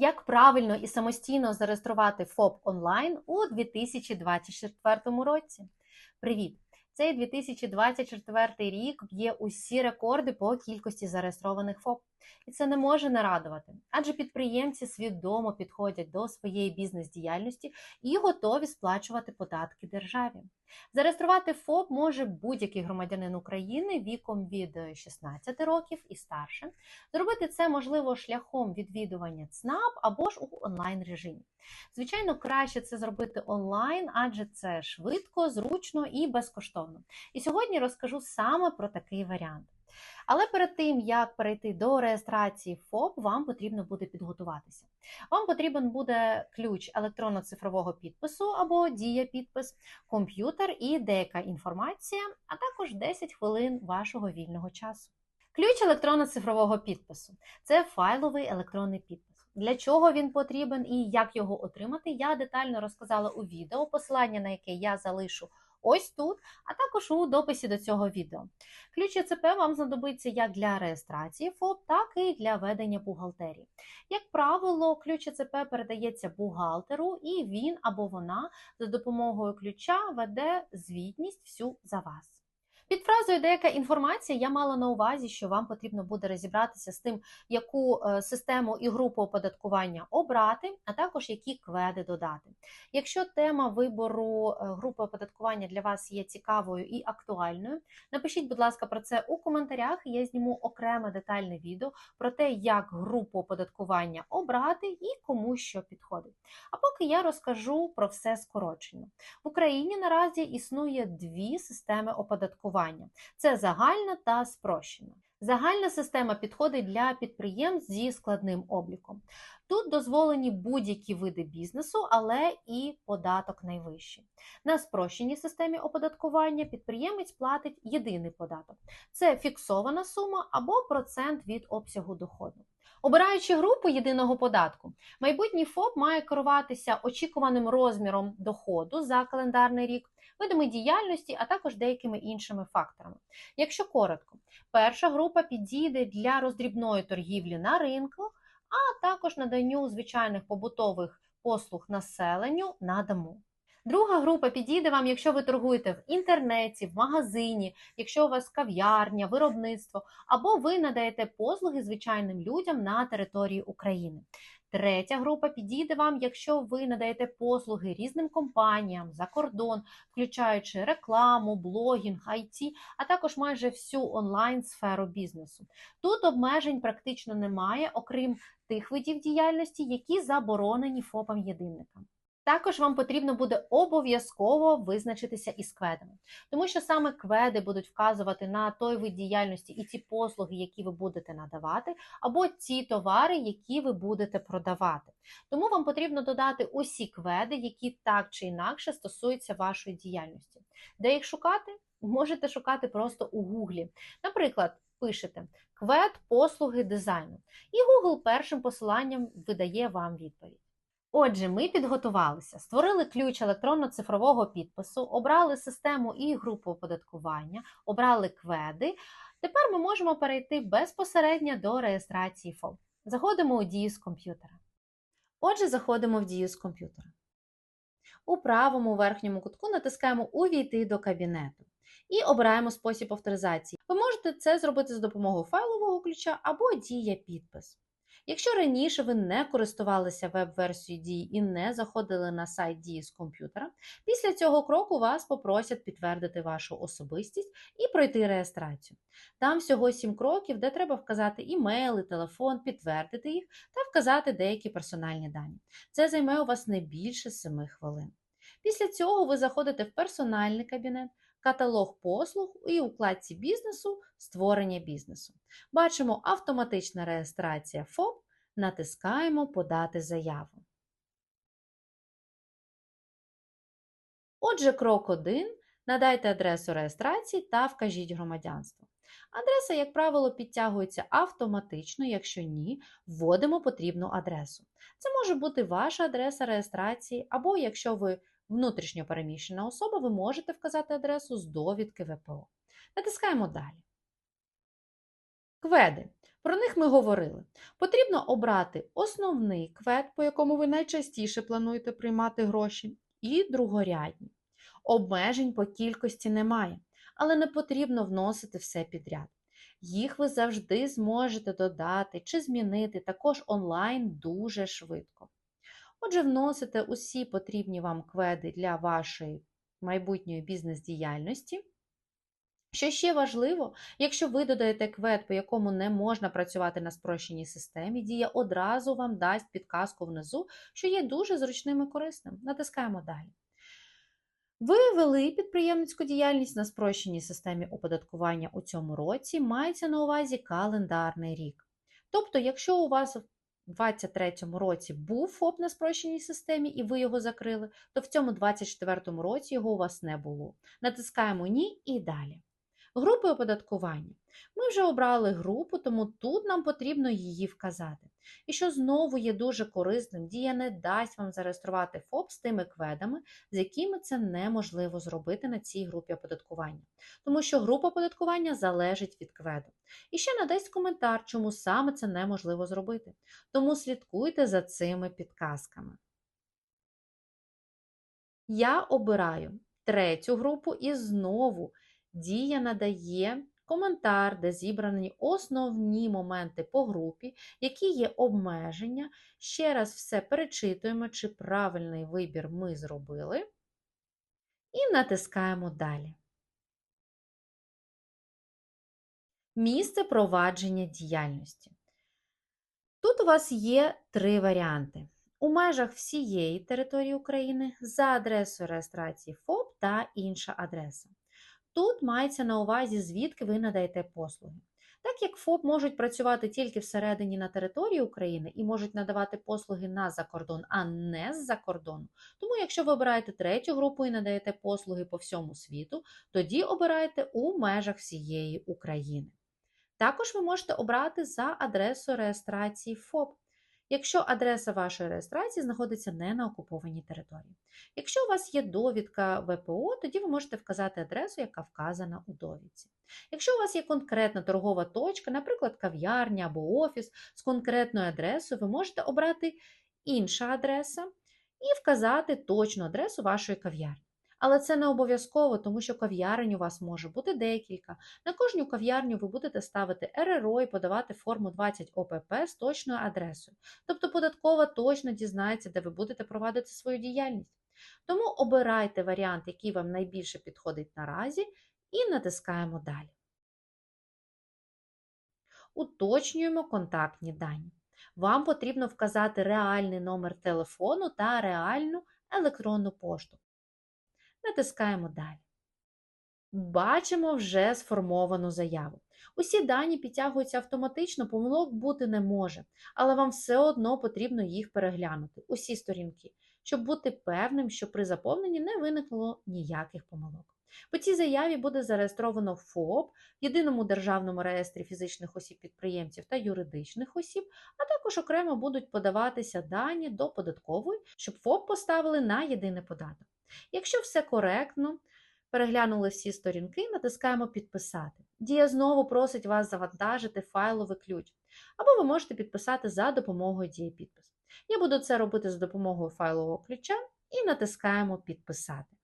Як правильно і самостійно зареєструвати ФОП онлайн у 2024 році? Привіт! Цей 2024 рік б'є усі рекорди по кількості зареєстрованих ФОП. І це не може не радувати, адже підприємці свідомо підходять до своєї бізнес-діяльності і готові сплачувати податки державі. Зареєструвати ФОП може будь-який громадянин України віком від 16 років і старше. Зробити це можливо шляхом відвідування ЦНАП або ж у онлайн режимі. Звичайно, краще це зробити онлайн, адже це швидко, зручно і безкоштовно. І сьогодні розкажу саме про такий варіант. Але перед тим, як перейти до реєстрації ФОП, вам потрібно буде підготуватися. Вам потрібен буде ключ електронно-цифрового підпису або дія підпис, комп'ютер і деяка інформація, а також 10 хвилин вашого вільного часу. Ключ електронно-цифрового підпису це файловий електронний підпис. Для чого він потрібен і як його отримати, я детально розказала у відео, посилання на яке я залишу ось тут, а також у дописі до цього відео. Ключ ЕЦП вам знадобиться як для реєстрації ФОП, так і для ведення бухгалтерії. Як правило, ключ ЄЦП передається бухгалтеру, і він або вона за допомогою ключа веде звітність всю за вас. Під фразою деяка інформація я мала на увазі, що вам потрібно буде розібратися з тим, яку е, систему і групу оподаткування обрати, а також які кведи додати. Якщо тема вибору е, групи оподаткування для вас є цікавою і актуальною, напишіть, будь ласка, про це у коментарях. Я зніму окреме детальне відео про те, як групу оподаткування обрати і кому що підходить. А поки я розкажу про все скорочено. В Україні наразі існує дві системи оподаткування оподаткування. Це загальна та спрощена. Загальна система підходить для підприємств зі складним обліком. Тут дозволені будь-які види бізнесу, але і податок найвищий. На спрощеній системі оподаткування підприємець платить єдиний податок це фіксована сума або процент від обсягу доходу. Обираючи групу єдиного податку, майбутній ФОП має керуватися очікуваним розміром доходу за календарний рік, видами діяльності, а також деякими іншими факторами. Якщо коротко, перша група підійде для роздрібної торгівлі на ринку, а також наданню звичайних побутових послуг населенню на дому. Друга група підійде вам, якщо ви торгуєте в інтернеті, в магазині, якщо у вас кав'ярня, виробництво, або ви надаєте послуги звичайним людям на території України. Третя група підійде вам, якщо ви надаєте послуги різним компаніям за кордон, включаючи рекламу, блогінг, IT, а також майже всю онлайн сферу бізнесу. Тут обмежень практично немає, окрім тих видів діяльності, які заборонені ФОПам єдинникам. Також вам потрібно буде обов'язково визначитися із кведами, тому що саме кведи будуть вказувати на той вид діяльності і ті послуги, які ви будете надавати, або ті товари, які ви будете продавати. Тому вам потрібно додати усі кведи, які так чи інакше стосуються вашої діяльності. Де їх шукати? Можете шукати просто у Гуглі. Наприклад, пишете квед послуги дизайну, і Google першим посиланням видає вам відповідь. Отже, ми підготувалися, створили ключ електронно-цифрового підпису, обрали систему і групу оподаткування, обрали кведи. Тепер ми можемо перейти безпосередньо до реєстрації ФОП. Заходимо у дію з комп'ютера. Отже, заходимо в дію з комп'ютера. У правому верхньому кутку натискаємо Увійти до кабінету і обираємо спосіб авторизації. Ви можете це зробити за допомогою файлового ключа або дія підпис. Якщо раніше ви не користувалися веб-версією дії і не заходили на сайт дії з комп'ютера, після цього кроку вас попросять підтвердити вашу особистість і пройти реєстрацію. Там всього 7 кроків, де треба вказати імейл, і телефон, підтвердити їх та вказати деякі персональні дані. Це займе у вас не більше 7 хвилин. Після цього ви заходите в персональний кабінет каталог послуг і у вкладці бізнесу створення бізнесу. Бачимо автоматична реєстрація ФОП, натискаємо Подати заяву. Отже, крок 1. Надайте адресу реєстрації та вкажіть громадянство. Адреса, як правило, підтягується автоматично, якщо ні, вводимо потрібну адресу. Це може бути ваша адреса реєстрації, або якщо ви внутрішньо переміщена особа, ви можете вказати адресу з довідки ВПО. Натискаємо далі. Кведи. Про них ми говорили. Потрібно обрати основний квед, по якому ви найчастіше плануєте приймати гроші, і другорядні. Обмежень по кількості немає, але не потрібно вносити все підряд. Їх ви завжди зможете додати чи змінити також онлайн дуже швидко. Отже, вносите усі потрібні вам кведи для вашої майбутньої бізнес-діяльності. Що ще важливо, якщо ви додаєте квет, по якому не можна працювати на спрощеній системі, дія одразу вам дасть підказку внизу, що є дуже зручним і корисним. Натискаємо далі. Ви вели підприємницьку діяльність на спрощеній системі оподаткування у цьому році, мається на увазі календарний рік. Тобто, якщо у вас в 2023 році був ФОП на спрощеній системі і ви його закрили, то в цьому 2024 році його у вас не було. Натискаємо Ні і далі. Групи оподаткування. Ми вже обрали групу, тому тут нам потрібно її вказати. І що знову є дуже корисним, дія не дасть вам зареєструвати ФОП з тими кведами, з якими це неможливо зробити на цій групі оподаткування, тому що група оподаткування залежить від кведу. І ще надасть коментар, чому саме це неможливо зробити. Тому слідкуйте за цими підказками. Я обираю третю групу і знову дія надає коментар, де зібрані основні моменти по групі, які є обмеження. Ще раз все перечитуємо, чи правильний вибір ми зробили. І натискаємо далі. Місце провадження діяльності. Тут у вас є три варіанти. У межах всієї території України за адресою реєстрації ФОП та інша адреса. Тут мається на увазі, звідки ви надаєте послуги. Так як ФОП можуть працювати тільки всередині на території України і можуть надавати послуги на закордон, а не з-за кордону. Тому, якщо ви обираєте третю групу і надаєте послуги по всьому світу, тоді обирайте у межах всієї України. Також ви можете обрати за адресою реєстрації ФОП якщо адреса вашої реєстрації знаходиться не на окупованій території. Якщо у вас є довідка ВПО, тоді ви можете вказати адресу, яка вказана у довідці. Якщо у вас є конкретна торгова точка, наприклад, кав'ярня або офіс з конкретною адресою, ви можете обрати інша адреса і вказати точну адресу вашої кав'ярні. Але це не обов'язково, тому що кав'ярень у вас може бути декілька. На кожну кав'ярню ви будете ставити РРО і подавати форму 20 ОПП з точною адресою. Тобто податкова точно дізнається, де ви будете провадити свою діяльність. Тому обирайте варіант, який вам найбільше підходить наразі, і натискаємо далі. Уточнюємо контактні дані. Вам потрібно вказати реальний номер телефону та реальну електронну пошту. Натискаємо далі. Бачимо вже сформовану заяву. Усі дані підтягуються автоматично, помилок бути не може, але вам все одно потрібно їх переглянути, усі сторінки, щоб бути певним, що при заповненні не виникло ніяких помилок. По цій заяві буде зареєстровано ФОП в єдиному державному реєстрі фізичних осіб-підприємців та юридичних осіб, а також окремо будуть подаватися дані до податкової, щоб ФОП поставили на єдиний податок. Якщо все коректно, переглянули всі сторінки, натискаємо Підписати. Дія знову просить вас завантажити файловий ключ, або ви можете підписати за допомогою дієпідпис. Я буду це робити за допомогою файлового ключа і натискаємо Підписати.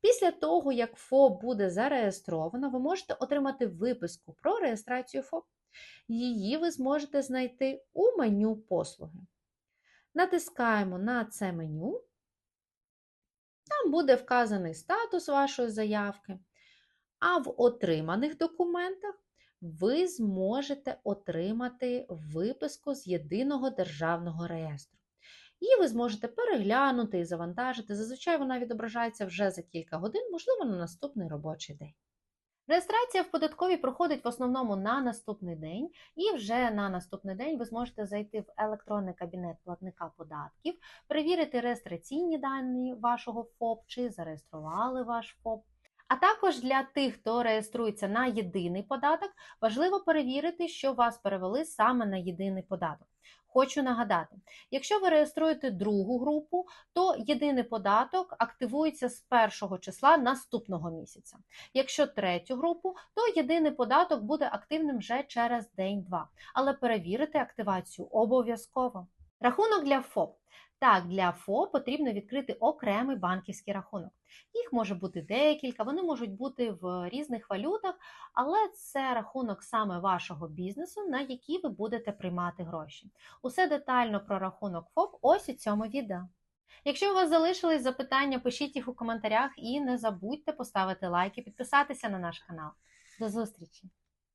Після того, як ФОП буде зареєстровано, ви можете отримати виписку про реєстрацію ФОП. Її ви зможете знайти у меню послуги. Натискаємо на це меню там буде вказаний статус вашої заявки, а в отриманих документах ви зможете отримати виписку з єдиного державного реєстру. Її ви зможете переглянути і завантажити. Зазвичай вона відображається вже за кілька годин, можливо, на наступний робочий день. Реєстрація в податковій проходить в основному на наступний день, і вже на наступний день ви зможете зайти в електронний кабінет платника податків, перевірити реєстраційні дані вашого ФОП, чи зареєстрували ваш ФОП. А також для тих, хто реєструється на єдиний податок, важливо перевірити, що вас перевели саме на єдиний податок. Хочу нагадати, якщо ви реєструєте другу групу, то єдиний податок активується з першого числа наступного місяця. Якщо третю групу, то єдиний податок буде активним вже через день-два. Але перевірити активацію обов'язково. Рахунок для ФОП. Так, для ФОП потрібно відкрити окремий банківський рахунок. Їх може бути декілька, вони можуть бути в різних валютах, але це рахунок саме вашого бізнесу, на який ви будете приймати гроші. Усе детально про рахунок ФОП ось у цьому відео. Якщо у вас залишились запитання, пишіть їх у коментарях і не забудьте поставити лайк і підписатися на наш канал. До зустрічі!